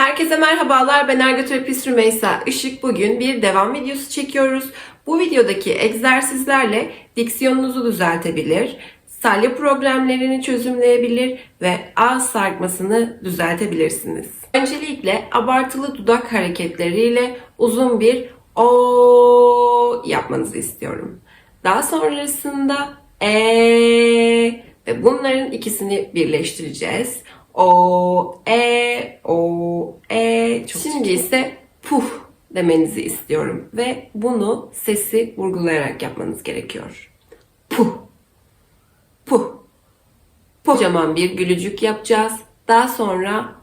Herkese merhabalar. Ben ergoterapist Rümeysa Işık. Bugün bir devam videosu çekiyoruz. Bu videodaki egzersizlerle diksiyonunuzu düzeltebilir, salya problemlerini çözümleyebilir ve ağız sarkmasını düzeltebilirsiniz. Öncelikle abartılı dudak hareketleriyle uzun bir o yapmanızı istiyorum. Daha sonrasında e ve bunların ikisini birleştireceğiz. O, e, o, e. Çok Şimdi ise puh demenizi istiyorum ve bunu sesi vurgulayarak yapmanız gerekiyor. Puh, puh, puh. Kocaman bir gülücük yapacağız. Daha sonra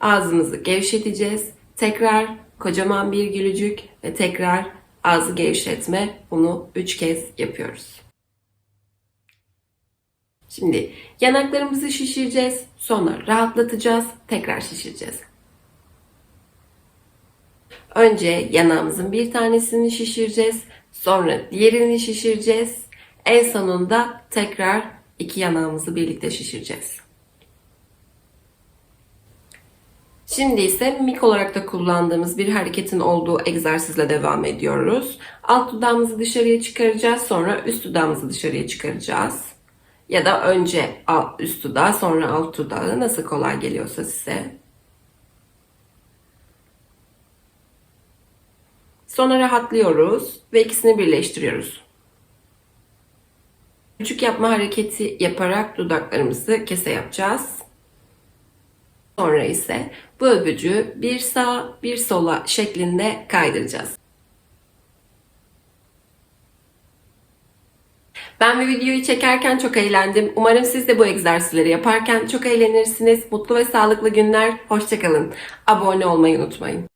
ağzımızı gevşeteceğiz. Tekrar kocaman bir gülücük ve tekrar ağzı gevşetme. Bunu üç kez yapıyoruz. Şimdi yanaklarımızı şişireceğiz. Sonra rahatlatacağız. Tekrar şişireceğiz. Önce yanağımızın bir tanesini şişireceğiz. Sonra diğerini şişireceğiz. En sonunda tekrar iki yanağımızı birlikte şişireceğiz. Şimdi ise mik olarak da kullandığımız bir hareketin olduğu egzersizle devam ediyoruz. Alt dudağımızı dışarıya çıkaracağız. Sonra üst dudağımızı dışarıya çıkaracağız. Ya da önce üst dudağı sonra alt dudağı nasıl kolay geliyorsa size. Sonra rahatlıyoruz ve ikisini birleştiriyoruz. Küçük yapma hareketi yaparak dudaklarımızı kese yapacağız. Sonra ise bu öpücüğü bir sağa bir sola şeklinde kaydıracağız. Ben bu videoyu çekerken çok eğlendim. Umarım siz de bu egzersizleri yaparken çok eğlenirsiniz. Mutlu ve sağlıklı günler. Hoşçakalın. Abone olmayı unutmayın.